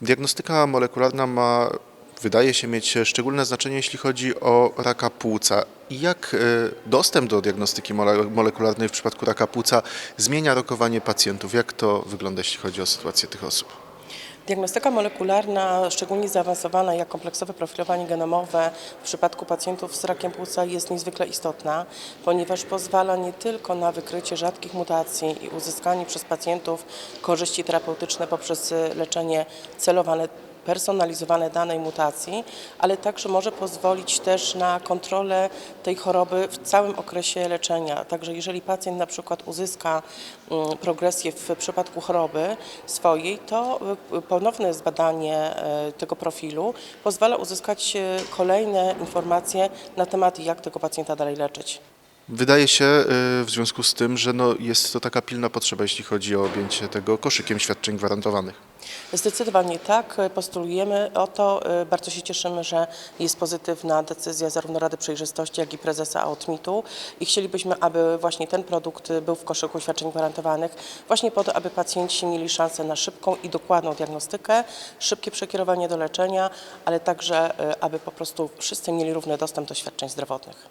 Diagnostyka molekularna ma, wydaje się mieć szczególne znaczenie, jeśli chodzi o raka płuca. Jak e, dostęp do diagnostyki mole- molekularnej w przypadku raka płuca zmienia rokowanie pacjentów? Jak to wygląda, jeśli chodzi o sytuację tych osób? Diagnostyka molekularna, szczególnie zaawansowana jak kompleksowe profilowanie genomowe w przypadku pacjentów z rakiem płuca jest niezwykle istotna, ponieważ pozwala nie tylko na wykrycie rzadkich mutacji i uzyskanie przez pacjentów korzyści terapeutyczne poprzez y, leczenie celowane personalizowane danej mutacji, ale także może pozwolić też na kontrolę tej choroby w całym okresie leczenia. Także jeżeli pacjent na przykład uzyska mm, progresję w przypadku choroby swojej, to y, ponowne zbadanie y, tego profilu pozwala uzyskać y, kolejne informacje na temat jak tego pacjenta dalej leczyć. Wydaje się e, w związku z tym, że no, jest to taka pilna potrzeba, jeśli chodzi o objęcie tego koszykiem świadczeń gwarantowanych. Zdecydowanie tak, postulujemy o to. Y, Bardzo się cieszymy, że jest pozytywna decyzja zarówno Rady Przejrzystości, jak i prezesa AOTMIT-u i chcielibyśmy, aby właśnie ten produkt był w koszyku świadczeń gwarantowanych, właśnie po to, aby pacjenci mieli szansę na szybką i dokładną diagnostykę, szybkie przekierowanie do leczenia, ale także, y, aby po prostu wszyscy mieli równy dostęp do świadczeń zdrowotnych.